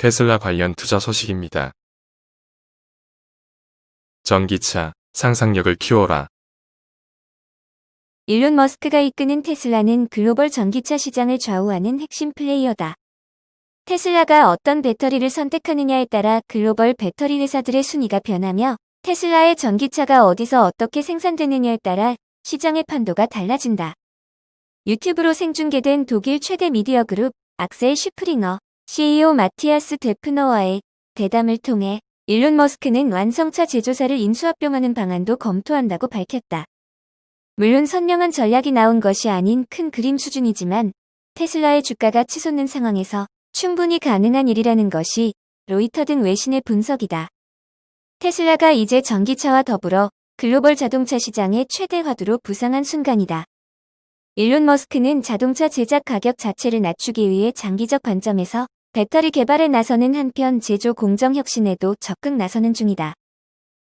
테슬라 관련 투자 소식입니다. 전기차, 상상력을 키워라. 일론 머스크가 이끄는 테슬라는 글로벌 전기차 시장을 좌우하는 핵심 플레이어다. 테슬라가 어떤 배터리를 선택하느냐에 따라 글로벌 배터리 회사들의 순위가 변하며 테슬라의 전기차가 어디서 어떻게 생산되느냐에 따라 시장의 판도가 달라진다. 유튜브로 생중계된 독일 최대 미디어 그룹 악셀 슈프링어 CEO 마티아스 데프너와의 대담을 통해 일론 머스크는 완성차 제조사를 인수합병하는 방안도 검토한다고 밝혔다. 물론 선명한 전략이 나온 것이 아닌 큰 그림 수준이지만 테슬라의 주가가 치솟는 상황에서 충분히 가능한 일이라는 것이 로이터 등 외신의 분석이다. 테슬라가 이제 전기차와 더불어 글로벌 자동차 시장의 최대 화두로 부상한 순간이다. 일론 머스크는 자동차 제작 가격 자체를 낮추기 위해 장기적 관점에서 배터리 개발에 나서는 한편 제조 공정 혁신에도 적극 나서는 중이다.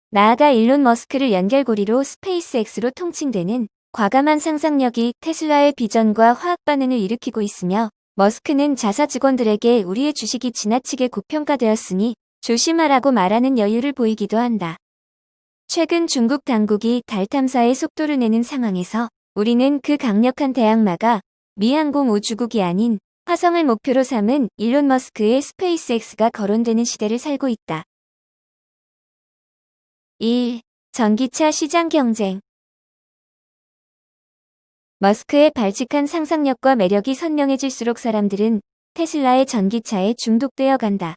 나아가 일론 머스크를 연결고리로 스페이스X로 통칭되는 과감한 상상력이 테슬라의 비전과 화학 반응을 일으키고 있으며 머스크는 자사 직원들에게 우리의 주식이 지나치게 고평가되었으니 조심하라고 말하는 여유를 보이기도 한다. 최근 중국 당국이 달 탐사에 속도를 내는 상황에서 우리는 그 강력한 대항마가 미항공 우주국이 아닌 화성을 목표로 삼은 일론 머스크의 스페이스X가 거론되는 시대를 살고 있다. 1. 전기차 시장 경쟁 머스크의 발칙한 상상력과 매력이 선명해질수록 사람들은 테슬라의 전기차에 중독되어 간다.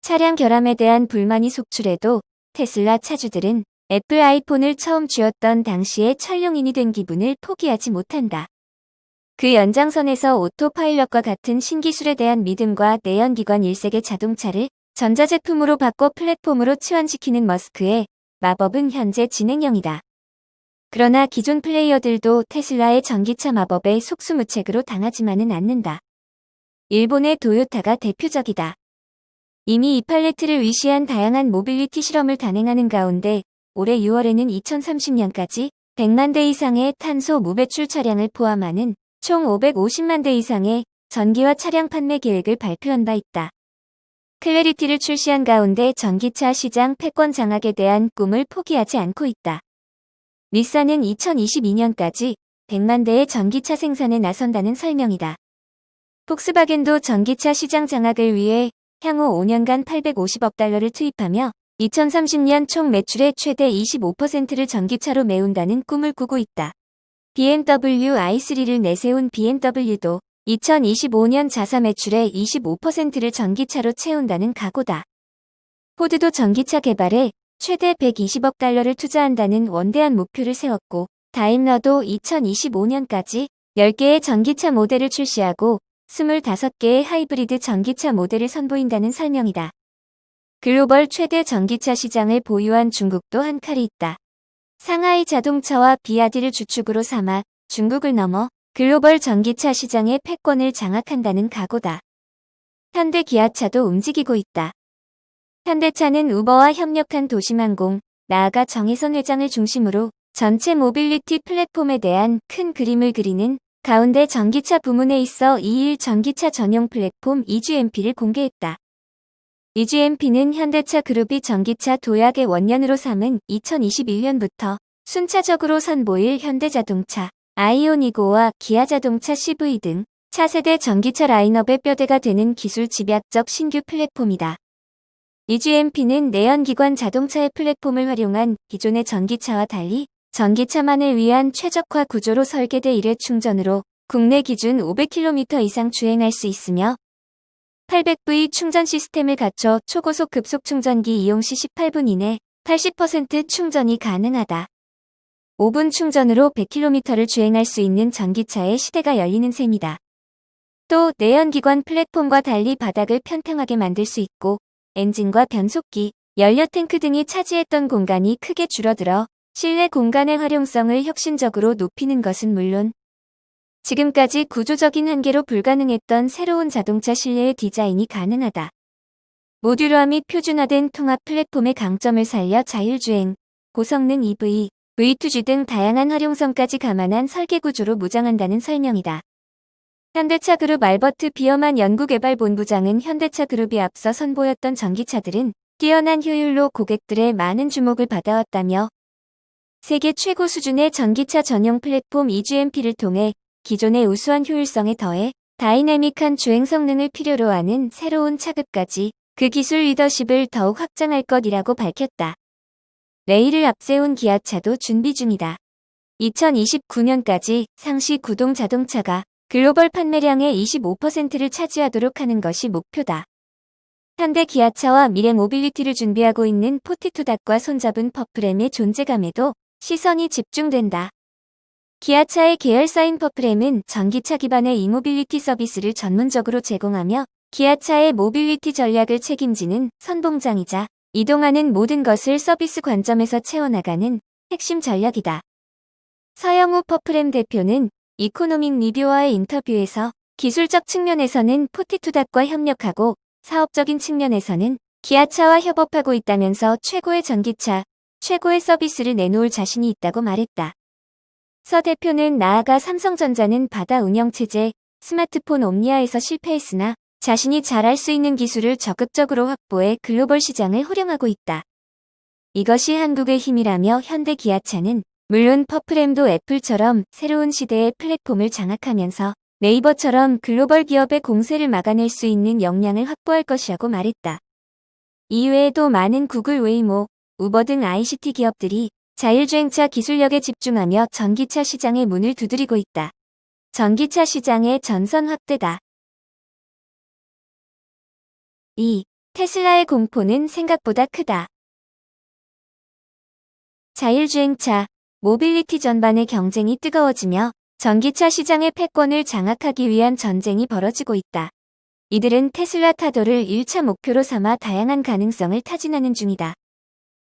차량 결함에 대한 불만이 속출해도 테슬라 차주들은 애플 아이폰을 처음 쥐었던 당시의 천룡인이 된 기분을 포기하지 못한다. 그 연장선에서 오토파일럿과 같은 신기술에 대한 믿음과 내연기관 일색의 자동차를 전자제품으로 바꿔 플랫폼으로 치환시키는 머스크의 마법은 현재 진행형이다. 그러나 기존 플레이어들도 테슬라의 전기차 마법에 속수무책으로 당하지만은 않는다. 일본의 도요타가 대표적이다. 이미 이 팔레트를 위시한 다양한 모빌리티 실험을 단행하는 가운데 올해 6월에는 2030년까지 100만 대 이상의 탄소 무배출 차량을 포함하는 총 550만 대 이상의 전기화 차량 판매 계획을 발표한 바 있다. 클래리티를 출시한 가운데 전기차 시장 패권 장악에 대한 꿈을 포기하지 않고 있다. 닛산은 2022년까지 100만 대의 전기차 생산에 나선다는 설명이다. 폭스바겐도 전기차 시장 장악을 위해 향후 5년간 850억 달러를 투입하며 2030년 총 매출의 최대 25%를 전기차로 메운다는 꿈을 꾸고 있다. BMW i3를 내세운 BMW도 2025년 자사 매출의 25%를 전기차로 채운다는 각오다. 포드도 전기차 개발에 최대 120억 달러를 투자한다는 원대한 목표를 세웠고 다임러도 2025년까지 10개의 전기차 모델을 출시하고 25개의 하이브리드 전기차 모델을 선보인다는 설명이다. 글로벌 최대 전기차 시장을 보유한 중국도 한 칼이 있다. 상하이 자동차와 비아디를 주축으로 삼아 중국을 넘어 글로벌 전기차 시장의 패권을 장악한다는 각오다. 현대 기아차도 움직이고 있다. 현대차는 우버와 협력한 도심항공, 나아가 정혜선 회장을 중심으로 전체 모빌리티 플랫폼에 대한 큰 그림을 그리는 가운데 전기차 부문에 있어 2일 전기차 전용 플랫폼 EGMP를 공개했다. EGMP는 현대차 그룹이 전기차 도약의 원년으로 삼은 2021년부터 순차적으로 선보일 현대자동차, 아이오니고와 기아자동차 CV 등 차세대 전기차 라인업의 뼈대가 되는 기술 집약적 신규 플랫폼이다. EGMP는 내연기관 자동차의 플랫폼을 활용한 기존의 전기차와 달리 전기차만을 위한 최적화 구조로 설계돼 이래 충전으로 국내 기준 500km 이상 주행할 수 있으며 800V 충전 시스템을 갖춰 초고속 급속 충전기 이용 시 18분 이내 80% 충전이 가능하다. 5분 충전으로 100km를 주행할 수 있는 전기차의 시대가 열리는 셈이다. 또 내연기관 플랫폼과 달리 바닥을 평평하게 만들 수 있고 엔진과 변속기, 연료 탱크 등이 차지했던 공간이 크게 줄어들어 실내 공간의 활용성을 혁신적으로 높이는 것은 물론 지금까지 구조적인 한계로 불가능했던 새로운 자동차 실내의 디자인이 가능하다. 모듈화 및 표준화된 통합 플랫폼의 강점을 살려 자율주행, 고성능 EV, V2G 등 다양한 활용성까지 감안한 설계 구조로 무장한다는 설명이다. 현대차 그룹 알버트 비어만 연구개발본부장은 현대차 그룹이 앞서 선보였던 전기차들은 뛰어난 효율로 고객들의 많은 주목을 받아왔다며 세계 최고 수준의 전기차 전용 플랫폼 EGMP를 통해 기존의 우수한 효율성에 더해 다이내믹한 주행 성능을 필요로 하는 새로운 차급까지 그 기술 리더십을 더욱 확장할 것이라고 밝혔다. 레일을 앞세운 기아차도 준비 중이다. 2029년까지 상시 구동 자동차가 글로벌 판매량의 25%를 차지하도록 하는 것이 목표다. 현대 기아차와 미래 모빌리티를 준비하고 있는 포티투닥과 손잡은 퍼프램의 존재감에도 시선이 집중된다. 기아차의 계열사인 퍼프램은 전기차 기반의 이모빌리티 서비스를 전문적으로 제공하며 기아차의 모빌리티 전략을 책임지는 선봉장이자 이동하는 모든 것을 서비스 관점에서 채워나가는 핵심 전략이다. 서영우 퍼프램 대표는 이코노믹 리뷰와의 인터뷰에서 기술적 측면에서는 포티투닥과 협력하고 사업적인 측면에서는 기아차와 협업하고 있다면서 최고의 전기차, 최고의 서비스를 내놓을 자신이 있다고 말했다. 서 대표는 나아가 삼성전자는 바다 운영체제, 스마트폰 옴니아에서 실패했으나 자신이 잘할 수 있는 기술을 적극적으로 확보해 글로벌 시장을 호령하고 있다. 이것이 한국의 힘이라며 현대 기아차는 물론 퍼프램도 애플처럼 새로운 시대의 플랫폼을 장악하면서 네이버처럼 글로벌 기업의 공세를 막아낼 수 있는 역량을 확보할 것이라고 말했다. 이외에도 많은 구글 웨이모, 우버 등 ICT 기업들이 자율주행차 기술력에 집중하며 전기차 시장의 문을 두드리고 있다. 전기차 시장의 전선 확대다. 2. 테슬라의 공포는 생각보다 크다. 자율주행차, 모빌리티 전반의 경쟁이 뜨거워지며 전기차 시장의 패권을 장악하기 위한 전쟁이 벌어지고 있다. 이들은 테슬라 타도를 1차 목표로 삼아 다양한 가능성을 타진하는 중이다.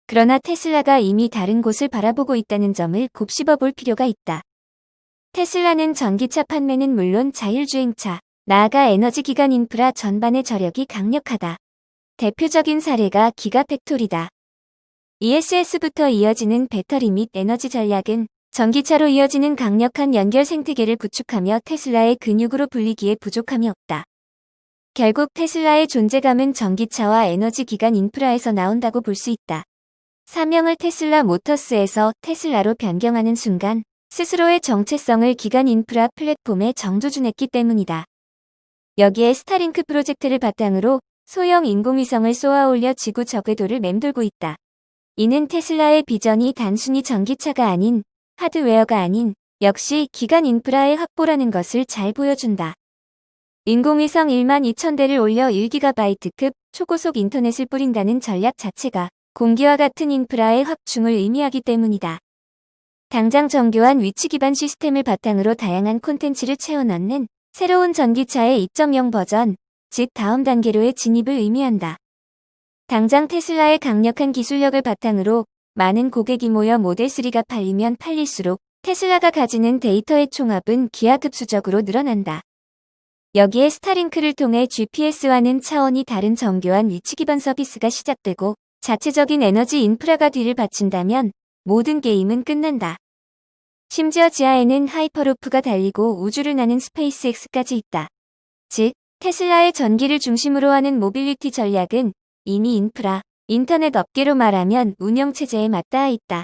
그러나 테슬라가 이미 다른 곳을 바라보고 있다는 점을 곱씹어 볼 필요가 있다. 테슬라는 전기차 판매는 물론 자율주행차, 나아가 에너지 기관 인프라 전반의 저력이 강력하다. 대표적인 사례가 기가팩토리다. ESS부터 이어지는 배터리 및 에너지 전략은 전기차로 이어지는 강력한 연결 생태계를 구축하며 테슬라의 근육으로 불리기에 부족함이 없다. 결국 테슬라의 존재감은 전기차와 에너지 기관 인프라에서 나온다고 볼 수 있다. 사명을 테슬라 모터스에서 테슬라로 변경하는 순간 스스로의 정체성을 기관 인프라 플랫폼에 정조준했기 때문이다. 여기에 스타링크 프로젝트를 바탕으로 소형 인공위성을 쏘아올려 지구 저궤도를 맴돌고 있다. 이는 테슬라의 비전이 단순히 전기차가 아닌 하드웨어가 아닌 역시 기관 인프라의 확보라는 것을 잘 보여준다. 인공위성 1만 2천 대를 올려 1GB급 초고속 인터넷을 뿌린다는 전략 자체가 공기와 같은 인프라의 확충을 의미하기 때문이다. 당장 정교한 위치 기반 시스템을 바탕으로 다양한 콘텐츠를 채워넣는 새로운 전기차의 2.0 버전, 즉 다음 단계로의 진입을 의미한다. 당장 테슬라의 강력한 기술력을 바탕으로 많은 고객이 모여 모델3가 팔리면 팔릴수록 테슬라가 가지는 데이터의 총합은 기하급수적으로 늘어난다. 여기에 스타링크를 통해 GPS와는 차원이 다른 정교한 위치 기반 서비스가 시작되고 자체적인 에너지 인프라가 뒤를 받친다면 모든 게임은 끝난다. 심지어 지하에는 하이퍼루프가 달리고 우주를 나는 스페이스X까지 있다. 즉, 테슬라의 전기를 중심으로 하는 모빌리티 전략은 이미 인프라, 인터넷 업계로 말하면 운영체제에 맞닿아 있다.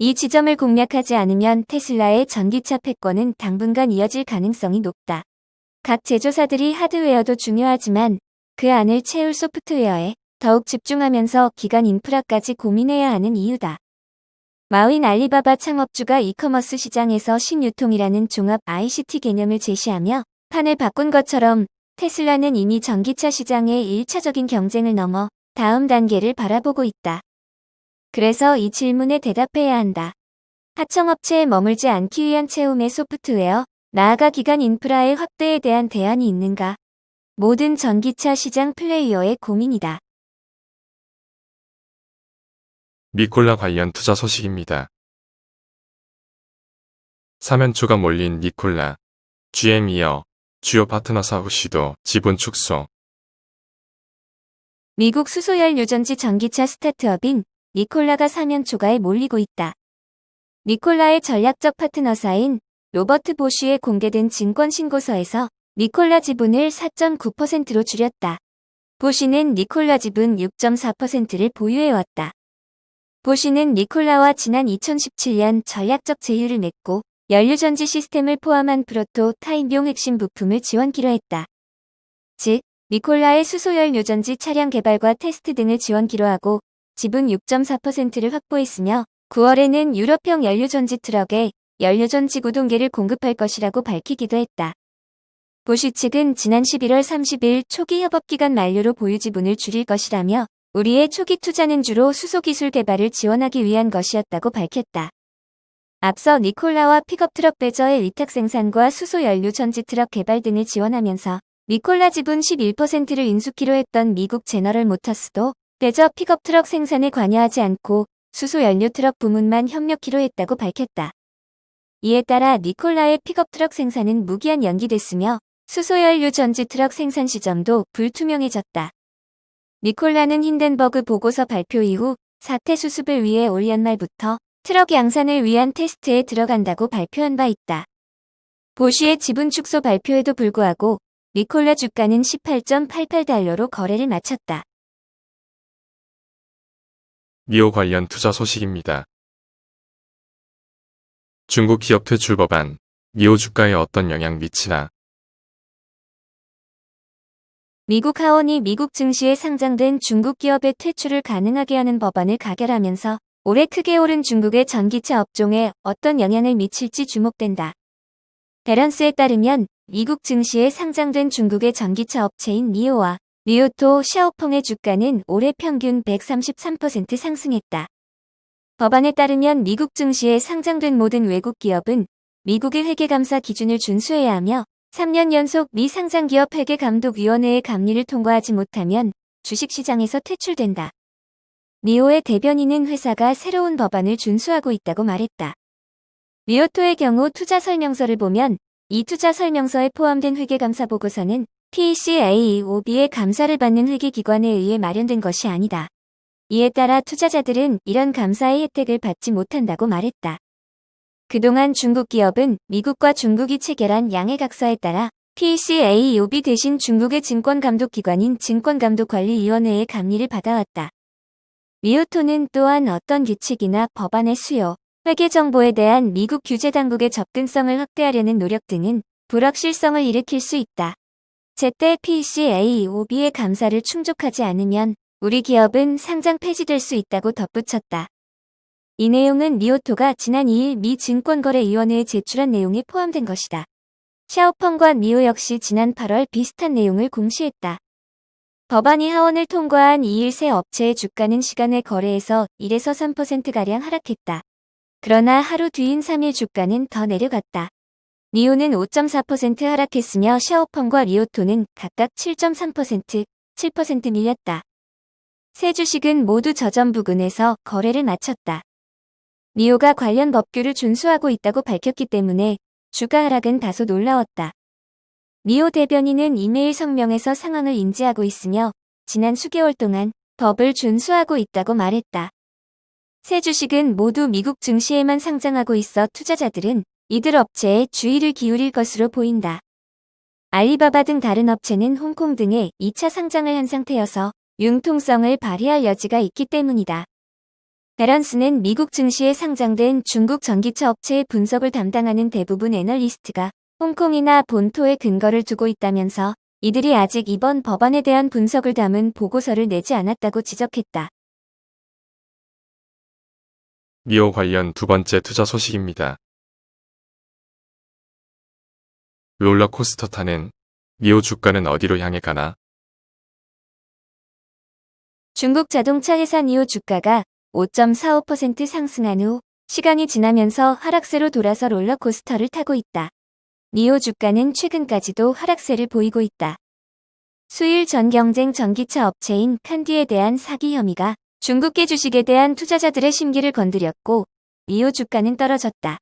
이 지점을 공략하지 않으면 테슬라의 전기차 패권은 당분간 이어질 가능성이 높다. 각 제조사들이 하드웨어도 중요하지만 그 안을 채울 소프트웨어에 더욱 집중하면서 기간 인프라까지 고민해야 하는 이유다. 마윈 알리바바 창업주가 이커머스 시장에서 신유통이라는 종합 ICT 개념을 제시하며 판을 바꾼 것처럼 테슬라는 이미 전기차 시장의 1차적인 경쟁을 넘어 다음 단계를 바라보고 있다. 그래서 이 질문에 대답해야 한다. 하청업체에 머물지 않기 위한 채움의 소프트웨어, 나아가 기간 인프라의 확대에 대한 대안이 있는가? 모든 전기차 시장 플레이어의 고민이다. 니콜라 관련 투자 소식입니다. 사면초가 몰린 니콜라, GM이어, 주요 파트너 사 후 시도, 지분 축소. 미국 수소열 유전지 전기차 스타트업인 니콜라가 사면 초과에 몰리고 있다. 니콜라의 전략적 파트너사인 로버트 보쉬에 공개된 증권 신고서에서 니콜라 지분을 4.9%로 줄였다. 보쉬는 니콜라 지분 6.4%를 보유해왔다. 보쉬는 니콜라와 지난 2017년 전략적 제휴를 맺고 연료전지 시스템을 포함한 프로토 타임용 핵심 부품을 지원키로 했다. 즉, 니콜라의 수소연료전지 차량 개발과 테스트 등을 지원키로 하고 지분 6.4%를 확보했으며 9월에는 유럽형 연료전지 트럭에 연료전지 구동계를 공급할 것이라고 밝히기도 했다. 보쉬 측은 지난 11월 30일 초기 협업기간 만료로 보유 지분을 줄일 것이라며 우리의 초기 투자는 주로 수소 기술 개발을 지원하기 위한 것이었다고 밝혔다. 앞서 니콜라와 픽업 트럭 배저의 위탁 생산과 수소 연료 전지 트럭 개발 등을 지원하면서 니콜라 지분 11%를 인수키로 했던 미국 제너럴 모터스도 배저 픽업 트럭 생산에 관여하지 않고 수소 연료 트럭 부문만 협력키로 했다고 밝혔다. 이에 따라 니콜라의 픽업 트럭 생산은 무기한 연기됐으며 수소연료 전지 트럭 생산 시점도 불투명해졌다. 니콜라는 힌덴버그 보고서 발표 이후 사태 수습을 위해 올 연말부터 트럭 양산을 위한 테스트에 들어간다고 발표한 바 있다. 보쉬의 지분 축소 발표에도 불구하고 니콜라 주가는 18.88달러로 거래를 마쳤다. 미오 관련 투자 소식입니다. 중국 기업 퇴출 법안, 미오 주가에 어떤 영향 미치나 미국 하원이 미국 증시에 상장된 중국 기업의 퇴출을 가능하게 하는 법안을 가결하면서 올해 크게 오른 중국의 전기차 업종에 어떤 영향을 미칠지 주목된다. 베런스에 따르면 미국 증시에 상장된 중국의 전기차 업체인 니오와 리오토 샤오펑의 주가는 올해 평균 133% 상승했다. 법안에 따르면 미국 증시에 상장된 모든 외국 기업은 미국의 회계감사 기준을 준수해야 하며 3년 연속 미 상장기업 회계감독위원회의 감리를 통과하지 못하면 주식시장에서 퇴출된다. 리오의 대변인은 회사가 새로운 법안을 준수하고 있다고 말했다. 리오토의 경우 투자 설명서를 보면 이 투자 설명서에 포함된 회계감사 보고서는 PCAOB의 감사를 받는 회계기관에 의해 마련된 것이 아니다. 이에 따라 투자자들은 이런 감사의 혜택을 받지 못한다고 말했다. 그동안 중국 기업은 미국과 중국이 체결한 양해각서에 따라 PCAOB 대신 중국의 증권감독기관인 증권감독관리위원회의 감리를 받아왔다. 리오토는 또한 어떤 규칙이나 법안의 수요, 회계 정보에 대한 미국 규제 당국의 접근성을 확대하려는 노력 등은 불확실성을 일으킬 수 있다. 제때 PCAOB의 감사를 충족하지 않으면 우리 기업은 상장 폐지될 수 있다고 덧붙였다. 이 내용은 미오토가 지난 2일 미 증권거래위원회에 제출한 내용에 포함된 것이다. 샤오펑과 미오 역시 지난 8월 비슷한 내용을 공시했다. 법안이 하원을 통과한 2일 새 업체의 주가는 시간외 거래에서 1에서 3%가량 하락했다. 그러나 하루 뒤인 3일 주가는 더 내려갔다. 리오는 5.4% 하락했으며 샤오펑과 리오토는 각각 7.3%, 7% 밀렸다. 세 주식은 모두 저점 부근에서 거래를 마쳤다. 리오가 관련 법규를 준수하고 있다고 밝혔기 때문에 주가 하락은 다소 놀라웠다. 리오 대변인은 이메일 성명에서 상황을 인지하고 있으며 지난 수개월 동안 법을 준수하고 있다고 말했다. 세 주식은 모두 미국 증시에만 상장하고 있어 투자자들은 이들 업체에 주의를 기울일 것으로 보인다. 알리바바 등 다른 업체는 홍콩 등에 2차 상장을 한 상태여서 융통성을 발휘할 여지가 있기 때문이다. 베런스는 미국 증시에 상장된 중국 전기차 업체의 분석을 담당하는 대부분 애널리스트가 홍콩이나 본토에 근거를 두고 있다면서 이들이 아직 이번 법안에 대한 분석을 담은 보고서를 내지 않았다고 지적했다. 미오 관련 두 번째 투자 소식입니다. 롤러코스터 타는 미오 주가는 어디로 향해 가나? 중국 자동차 회사 니오 주가가 5.45% 상승한 후 시간이 지나면서 하락세로 돌아서 롤러코스터를 타고 있다. 니오 주가는 최근까지도 하락세를 보이고 있다. 수일 전 경쟁 전기차 업체인 칸디에 대한 사기 혐의가 중국계 주식에 대한 투자자들의 심기를 건드렸고 니오 주가는 떨어졌다.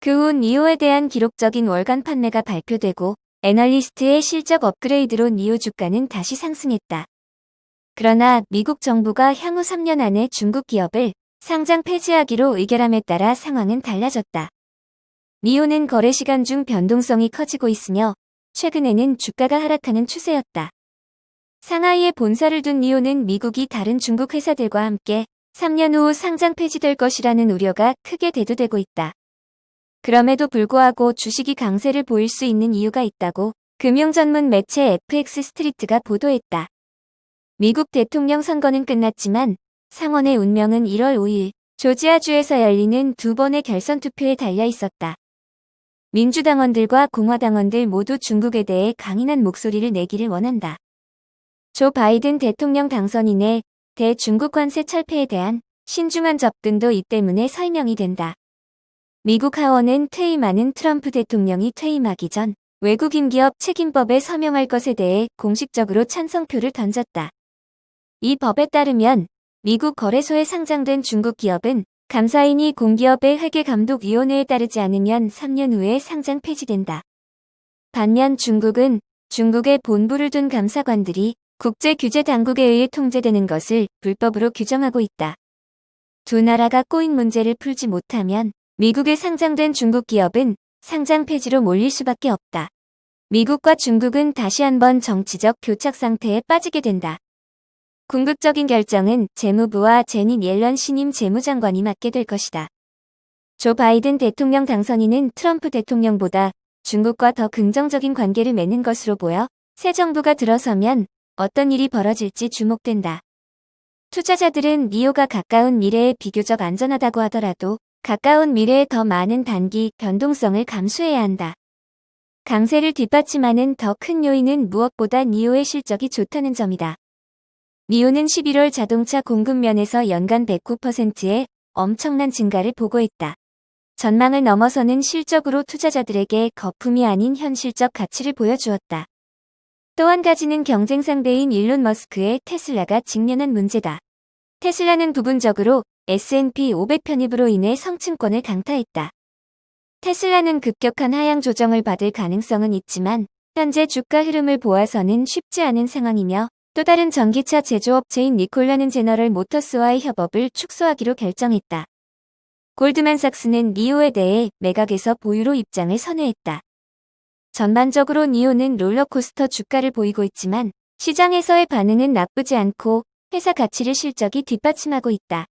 그 후 니오에 대한 기록적인 월간 판매가 발표되고 애널리스트의 실적 업그레이드로 니오 주가는 다시 상승했다. 그러나 미국 정부가 향후 3년 안에 중국 기업을 상장 폐지하기로 의결함에 따라 상황은 달라졌다. 니오는 거래 시간 중 변동성이 커지고 있으며 최근에는 주가가 하락하는 추세였다. 상하이에 본사를 둔 니오는 미국이 다른 중국 회사들과 함께 3년 후 상장 폐지될 것이라는 우려가 크게 대두되고 있다. 그럼에도 불구하고 주식이 강세를 보일 수 있는 이유가 있다고 금융 전문 매체 FX 스트리트가 보도했다. 미국 대통령 선거는 끝났지만 상원의 운명은 1월 5일 조지아주에서 열리는 두 번의 결선 투표에 달려 있었다. 민주당원들과 공화당원들 모두 중국에 대해 강인한 목소리를 내기를 원한다. 조 바이든 대통령 당선인의 대중국 관세 철폐에 대한 신중한 접근도 이 때문에 설명이 된다. 미국 하원은 퇴임하는 트럼프 대통령이 퇴임하기 전 외국인 기업 책임법에 서명할 것에 대해 공식적으로 찬성표를 던졌다. 이 법에 따르면 미국 거래소에 상장된 중국 기업은 감사인이 공기업의 회계감독위원회에 따르지 않으면 3년 후에 상장 폐지된다. 반면 중국은 중국에 본부를 둔 감사관들이 국제 규제 당국에 의해 통제되는 것을 불법으로 규정하고 있다. 두 나라가 꼬인 문제를 풀지 못하면 미국에 상장된 중국 기업은 상장 폐지로 몰릴 수밖에 없다. 미국과 중국은 다시 한번 정치적 교착 상태에 빠지게 된다. 궁극적인 결정은 재무부와 제닛 옐런 신임 재무장관이 맡게 될 것이다. 조 바이든 대통령 당선인은 트럼프 대통령보다 중국과 더 긍정적인 관계를 맺는 것으로 보여 새 정부가 들어서면 어떤 일이 벌어질지 주목된다. 투자자들은 니오가 가까운 미래에 비교적 안전하다고 하더라도 가까운 미래에 더 많은 단기 변동성을 감수해야 한다. 강세를 뒷받침하는 더 큰 요인은 무엇보다 니오의 실적이 좋다는 점이다. 니오는 11월 자동차 공급 면에서 연간 109%의 엄청난 증가를 보고했다. 전망을 넘어서는 실적으로 투자자들에게 거품이 아닌 현실적 가치를 보여주었다. 또 한 가지는 경쟁 상대인 일론 머스크의 테슬라가 직면한 문제다. 테슬라는 부분적으로 S&P 500 편입으로 인해 성층권을 강타했다. 테슬라는 급격한 하향 조정을 받을 가능성은 있지만 현재 주가 흐름을 보아서는 쉽지 않은 상황이며 또 다른 전기차 제조업체인 니콜라는 제너럴 모터스와의 협업을 축소하기로 결정했다. 골드만삭스는 니오에 대해 매각에서 보유로 입장을 선회했다. 전반적으로 니오는 롤러코스터 주가를 보이고 있지만 시장에서의 반응은 나쁘지 않고 회사 가치를 실적이 뒷받침하고 있다.